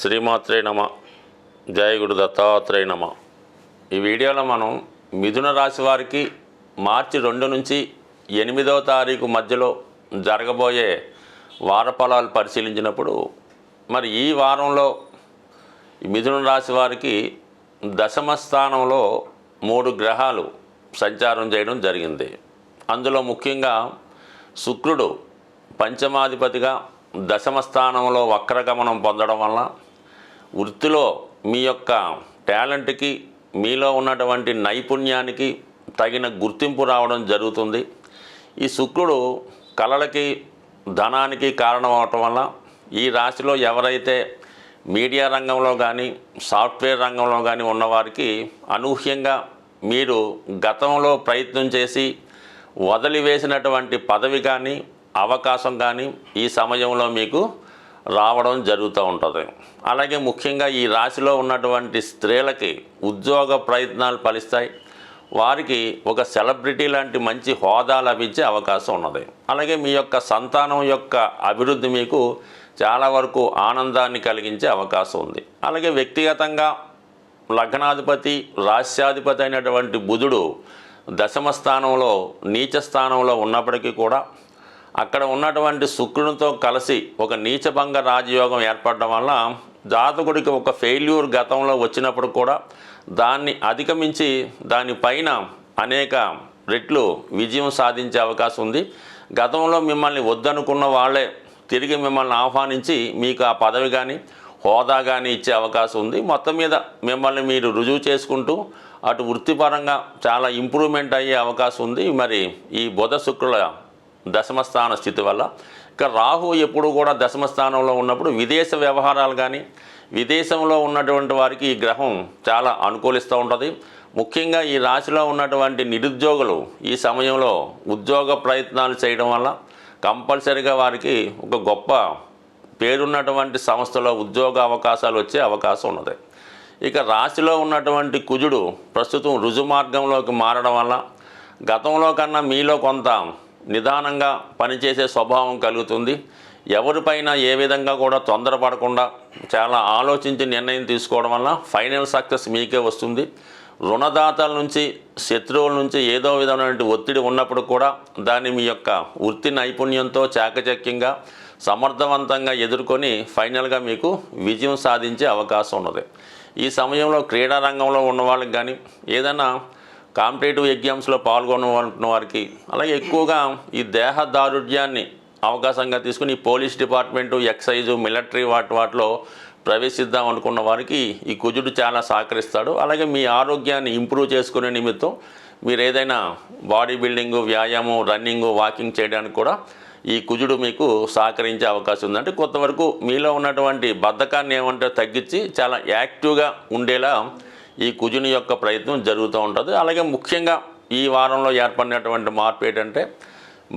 శ్రీమాత్రే నమ. జయగుడు దత్తాత్రేయ నమ. ఈ వీడియోలో మనం మిథున రాశి వారికి మార్చి రెండు నుంచి ఎనిమిదవ తారీఖు మధ్యలో జరగబోయే వార ఫలాలు పరిశీలించినప్పుడు మరి ఈ వారంలో మిథున రాశి వారికి దశమ స్థానంలో మూడు గ్రహాలు సంచారం చేయడం జరిగింది. అందులో ముఖ్యంగా శుక్రుడు పంచమాధిపతిగా దశమ స్థానంలో వక్రగమనం పొందడం వల్ల వృత్తిలో మీ యొక్క టాలెంట్కి మీలో ఉన్నటువంటి నైపుణ్యానికి తగిన గుర్తింపు రావడం జరుగుతుంది. ఈ శుక్రుడు కళలకి ధనానికి కారణం అవటం వల్ల ఈ రాశిలో ఎవరైతే మీడియా రంగంలో కానీ సాఫ్ట్వేర్ రంగంలో కానీ ఉన్నవారికి అనూహ్యంగా మీరు గతంలో ప్రయత్నం చేసి వదిలివేసినటువంటి పదవి కానీ అవకాశం కానీ ఈ సమయంలో మీకు రావడం జరుగుతూ ఉంటుంది. అలాగే ముఖ్యంగా ఈ రాశిలో ఉన్నటువంటి స్త్రీలకి ఉద్యోగ ప్రయత్నాలు ఫలిస్తాయి. వారికి ఒక సెలబ్రిటీ లాంటి మంచి హోదా లభించే అవకాశం ఉన్నది. అలాగే మీ యొక్క సంతానం యొక్క అభివృద్ధి మీకు చాలా వరకు ఆనందాన్ని కలిగించే అవకాశం ఉంది. అలాగే వ్యక్తిగతంగా లగ్నాధిపతి రాస్యాధిపతి అయినటువంటి బుధుడు దశమ స్థానంలో నీచ స్థానంలో ఉన్నప్పటికీ కూడా అక్కడ ఉన్నటువంటి శుక్రునితో కలిసి ఒక నీచభంగ రాజయోగం ఏర్పడడం వల్ల జాతకుడికి ఒక ఫెయిల్యూర్ గతంలో వచ్చినప్పుడు కూడా దాన్ని అధిగమించి దానిపైన అనేక రెట్లు విజయం సాధించే అవకాశం ఉంది. గతంలో మిమ్మల్ని వద్దనుకున్న వాళ్ళే తిరిగి మిమ్మల్ని ఆహ్వానించి మీకు ఆ పదవి కానీ హోదా కానీ ఇచ్చే అవకాశం ఉంది. మొత్తం మీద మిమ్మల్ని మీరు రుజువు చేసుకుంటూ అటు వృత్తిపరంగా చాలా ఇంప్రూవ్మెంట్ అయ్యే అవకాశం ఉంది. మరి ఈ బుధ శుక్రుల దశమ స్థాన స్థితి వల్ల. ఇక రాహు ఎప్పుడు కూడా దశమ స్థానంలో ఉన్నప్పుడు విదేశ వ్యవహారాలు కానీ విదేశంలో ఉన్నటువంటి వారికి ఈ గ్రహం చాలా అనుకూలిస్తూ ఉంటుంది. ముఖ్యంగా ఈ రాశిలో ఉన్నటువంటి నిరుద్యోగులు ఈ సమయంలో ఉద్యోగ ప్రయత్నాలు చేయడం వల్ల కంపల్సరిగా వారికి ఒక గొప్ప పేరున్నటువంటి సంస్థలో ఉద్యోగ అవకాశాలు వచ్చే అవకాశం ఉన్నది. ఇక రాశిలో ఉన్నటువంటి కుజుడు ప్రస్తుతం రుజు మార్గంలోకి మారడం వల్ల గతంలో కన్నా మీలో కొంత నిదానంగా పనిచేసే స్వభావం కలుగుతుంది. ఎవరిపైన ఏ విధంగా కూడా తొందరపడకుండా చాలా ఆలోచించి నిర్ణయం తీసుకోవడం వల్ల ఫైనల్ సక్సెస్ మీకే వస్తుంది. రుణదాతల నుంచి శత్రువుల నుంచి ఏదో విధమైనటువంటి ఒత్తిడి ఉన్నప్పుడు కూడా దాన్ని మీ యొక్క వృత్తి నైపుణ్యంతో చాకచక్యంగా సమర్థవంతంగా ఎదుర్కొని ఫైనల్గా మీకు విజయం సాధించే అవకాశం ఉన్నది. ఈ సమయంలో క్రీడా రంగంలో ఉన్న వాళ్ళకి కానీ ఏదైనా కాంపిటేటివ్ ఎగ్జామ్స్లో పాల్గొన్న వారికి అలాగే ఎక్కువగా ఈ దేహ దారుఢ్యాన్ని అవకాశంగా తీసుకుని పోలీస్ డిపార్ట్మెంటు ఎక్సైజు మిలిటరీ వాటి వాటిలో ప్రవేశిద్దాం అనుకున్న వారికి ఈ కుజుడు చాలా సహకరిస్తాడు. అలాగే మీ ఆరోగ్యాన్ని ఇంప్రూవ్ చేసుకునే నిమిత్తం మీరు ఏదైనా బాడీ బిల్డింగు వ్యాయామం రన్నింగ్ వాకింగ్ చేయడానికి కూడా ఈ కుజుడు మీకు సహకరించే అవకాశం ఉంది. అంటే కొంతవరకు మీలో ఉన్నటువంటి బద్ధకాన్ని ఏమంటే తగ్గించి చాలా యాక్టివ్గా ఉండేలా ఈ కుజుని యొక్క ప్రయత్నం జరుగుతూ ఉంటుంది. అలాగే ముఖ్యంగా ఈ వారంలో ఏర్పడినటువంటి మార్పు ఏంటంటే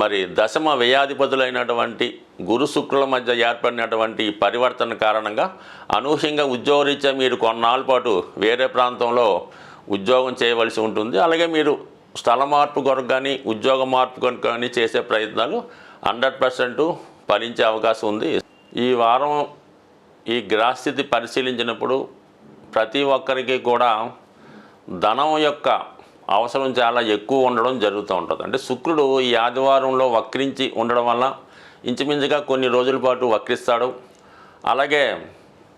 మరి దశమ వ్యయాధిపతులైనటువంటి గురు శుక్రుల మధ్య ఏర్పడినటువంటి పరివర్తన కారణంగా అనూహ్యంగా ఉద్యోగరీత్యా మీరు కొన్నాళ్ళ పాటు వేరే ప్రాంతంలో ఉద్యోగం చేయవలసి ఉంటుంది. అలాగే మీరు స్థల మార్పు కొరకు కానీ ఉద్యోగ మార్పు కొరకు కానీ చేసే ప్రయత్నాలు హండ్రెడ్ పర్సెంట్ ఫలించే అవకాశం ఉంది. ఈ వారం ఈ గ్రహస్థితి పరిశీలించినప్పుడు ప్రతి ఒక్కరికి కూడా ధనం యొక్క అవసరం చాలా ఎక్కువ ఉండడం జరుగుతూ ఉంటుంది. అంటే శుక్రుడు ఈ ఆదివారంలో వక్రించి ఉండడం వల్ల ఇంచుమించుగా కొన్ని రోజుల పాటు వక్రిస్తాడు. అలాగే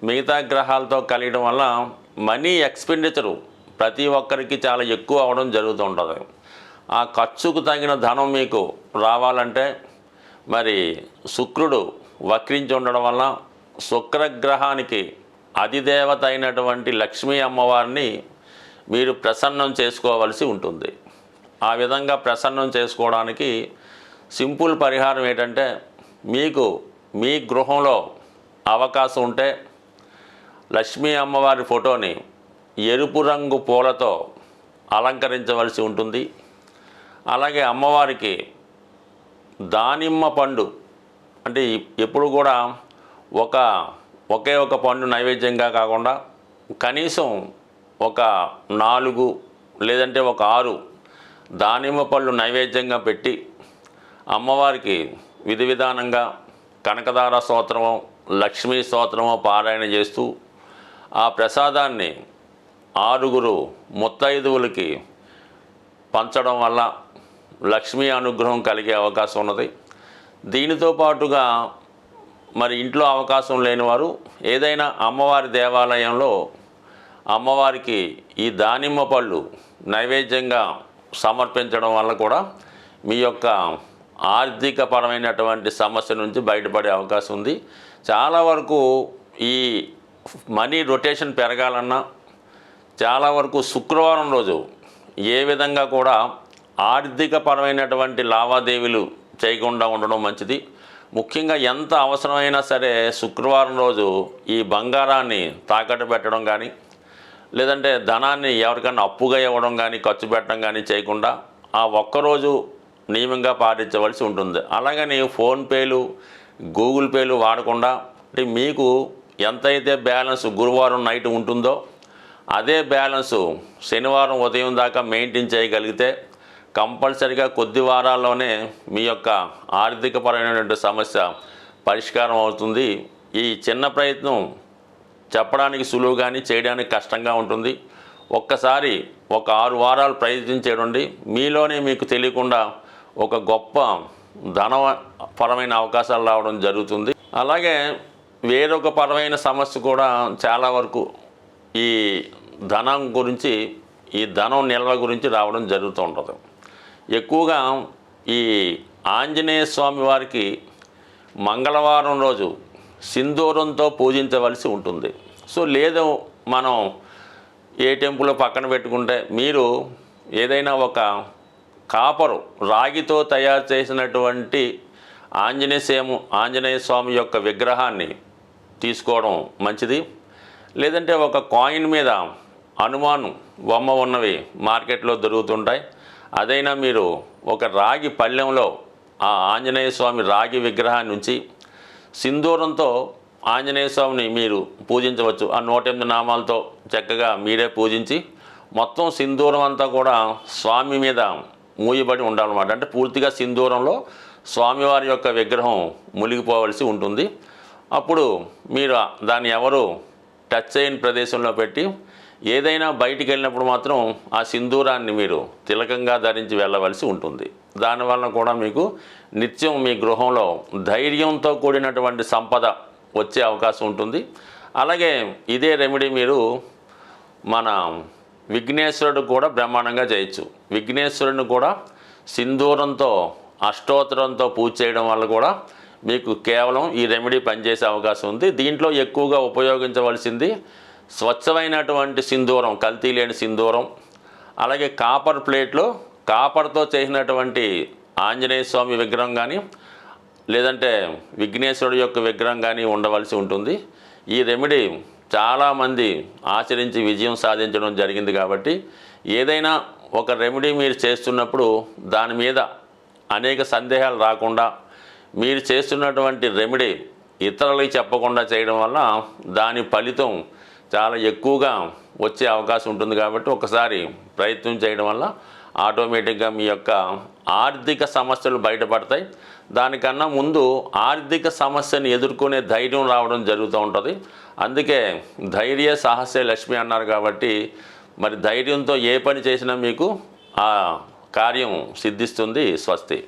మిగతా గ్రహాలతో కలియడం వల్ల మనీ ఎక్స్పెండిచరు ప్రతి ఒక్కరికి చాలా ఎక్కువ అవడం జరుగుతూ ఉంటుంది. ఆ ఖర్చుకు తగిన ధనం మీకు రావాలంటే మరి శుక్రుడు వక్రించి ఉండడం వల్ల శుక్రగ్రహానికి అధిదేవత అయినటువంటి లక్ష్మీ అమ్మవారిని మీరు ప్రసన్నం చేసుకోవలసి ఉంటుంది. ఆ విధంగా ప్రసన్నం చేసుకోవడానికి సింపుల్ పరిహారం ఏంటంటే మీకు మీ గృహంలో అవకాశం ఉంటే లక్ష్మీ అమ్మవారి ఫోటోని ఎరుపు రంగు పూలతో అలంకరించవలసి ఉంటుంది. అలాగే అమ్మవారికి దానిమ్మ పండు అంటే ఎప్పుడు కూడా ఒక ఒకే ఒక పండు నైవేద్యంగా కాకుండా కనీసం ఒక నాలుగు లేదంటే ఒక ఆరు దానిమ్మ పళ్ళు నైవేద్యంగా పెట్టి అమ్మవారికి విధి విధానంగా కనకదార స్తోత్రం లక్ష్మీ స్తోత్రమో పారాయణ చేస్తూ ఆ ప్రసాదాన్ని ఆరుగురు ముత్తైదువులకి పంచడం వల్ల లక్ష్మీ అనుగ్రహం కలిగే అవకాశం ఉన్నది. దీనితో పాటుగా మరి ఇంట్లో అవకాశం లేని వారు ఏదైనా అమ్మవారి దేవాలయంలో అమ్మవారికి ఈ దానిమ్మ పళ్ళు నైవేద్యంగా సమర్పించడం వల్ల కూడా మీ యొక్క ఆర్థికపరమైనటువంటి సమస్య నుంచి బయటపడే అవకాశం ఉంది. చాలా వరకు ఈ మనీ రొటేషన్ పెరగాలన్నా చాలా వరకు శుక్రవారం రోజు ఏ విధంగా కూడా ఆర్థికపరమైనటువంటి లావాదేవీలు చేయకుండా ఉండడం మంచిది. ముఖ్యంగా ఎంత అవసరమైనా సరే శుక్రవారం రోజు ఈ బంగారాన్ని తాకట్టు పెట్టడం కానీ లేదంటే ధనాన్ని ఎవరికైనా అప్పుగా ఇవ్వడం కానీ ఖర్చు పెట్టడం కానీ చేయకుండా ఆ ఒక్కరోజు నియమంగా పాటించవలసి ఉంటుంది. అలాగని ఫోన్పేలు గూగుల్ పేలు వాడకుండా అంటే మీకు ఎంతైతే బ్యాలెన్స్ గురువారం నైట్ ఉంటుందో అదే బ్యాలెన్సు శనివారం ఉదయం దాకా మెయింటైన్ చేయగలిగితే కంపల్సరిగా కొద్ది వారాల్లోనే మీ యొక్క ఆర్థికపరమైనటువంటి సమస్య పరిష్కారం అవుతుంది. ఈ చిన్న ప్రయత్నం చెప్పడానికి సులువు కానీ చేయడానికి కష్టంగా ఉంటుంది. ఒక్కసారి ఒక ఆరు వారాలు ప్రయత్నించేయండి మీలోనే మీకు తెలియకుండా ఒక గొప్ప ధనపరమైన అవకాశాలు రావడం జరుగుతుంది. అలాగే వేరొక పరమైన సమస్య కూడా చాలా వరకు ఈ ధనం గురించి ఈ ధనం నిల్వ గురించి రావడం జరుగుతూ ఉంటుంది. ఎక్కువగా ఈ ఆంజనేయ స్వామి వారికి మంగళవారం రోజు సింధూరంతో పూజించవలసి ఉంటుంది. సో లేదు మనం ఏ టెంపుల్ పక్కన పెట్టుకుంటే మీరు ఏదైనా ఒక కాపరు రాగితో తయారు చేసినటువంటి ఆంజనేయసేము ఆంజనేయ స్వామి యొక్క విగ్రహాన్ని తీసుకోవడం మంచిది. లేదంటే ఒక కాయిన్ మీద హనుమాను బొమ్మ ఉన్నవి మార్కెట్లో దొరుకుతుంటాయి. అదైనా మీరు ఒక రాగి పళ్ళెంలో ఆ ఆంజనేయ స్వామి రాగి విగ్రహాన్ని ఉంచి సింధూరంతో ఆంజనేయ స్వామిని మీరు పూజించవచ్చు. ఆ నూట ఎనిమిది నామాలతో చక్కగా మీరే పూజించి మొత్తం సింధూరం అంతా కూడా స్వామి మీద మూయబడి ఉండాలన్నమాట. అంటే పూర్తిగా సింధూరంలో స్వామివారి యొక్క విగ్రహం మునిగిపోవలసి ఉంటుంది. అప్పుడు మీరు దాన్ని ఎవరు టచ్ అయిన ప్రదేశంలో పెట్టి ఏదైనా బయటికి వెళ్ళినప్పుడు మాత్రం ఆ సింధూరాన్ని మీరు తిలకంగా ధరించి వెళ్ళవలసి ఉంటుంది. దానివల్ల కూడా మీకు నిత్యం మీ గృహంలో ధైర్యంతో కూడినటువంటి సంపద వచ్చే అవకాశం ఉంటుంది. అలాగే ఇదే రెమెడీ మీరు మన విఘ్నేశ్వరుడు కూడా బ్రహ్మాండంగా చేయొచ్చు. విఘ్నేశ్వరుని కూడా సింధూరంతో అష్టోత్తరంతో పూజ చేయడం వల్ల కూడా మీకు కేవలం ఈ రెమెడీ పనిచేసే అవకాశం ఉంది. దీంట్లో ఎక్కువగా ఉపయోగించవలసింది స్వచ్ఛమైనటువంటి సింధూరం కల్తీ లేని సింధూరం అలాగే కాపర్ ప్లేట్లో కాపర్తో చేసినటువంటి ఆంజనేయ స్వామి విగ్రహం కానీ లేదంటే విఘ్నేశ్వరుడు యొక్క విగ్రహం కానీ ఉండవలసి ఉంటుంది. ఈ రెమెడీ చాలామంది ఆచరించి విజయం సాధించడం జరిగింది కాబట్టి ఏదైనా ఒక రెమెడీ మీరు చేస్తున్నప్పుడు దాని మీద అనేక సందేహాలు రాకుండా మీరు చేస్తున్నటువంటి రెమెడీ ఇతరులకి చెప్పకుండా చేయడం వల్ల దాని ఫలితం చాలా ఎక్కువగా వచ్చే అవకాశం ఉంటుంది కాబట్టి ఒకసారి ప్రయత్నం చేయడం వల్ల ఆటోమేటిక్గా మీ యొక్క ఆర్థిక సమస్యలు బయటపడతాయి. దానికన్నా ముందు ఆర్థిక సమస్యను ఎదుర్కొనే ధైర్యం రావడం జరుగుతూ ఉంటుంది. అందుకే ధైర్య సాహసే లక్ష్మి అన్నారు కాబట్టి మరి ధైర్యంతో ఏ పని చేసినా మీకు ఆ కార్యం సిద్ధిస్తుంది స్వస్తి.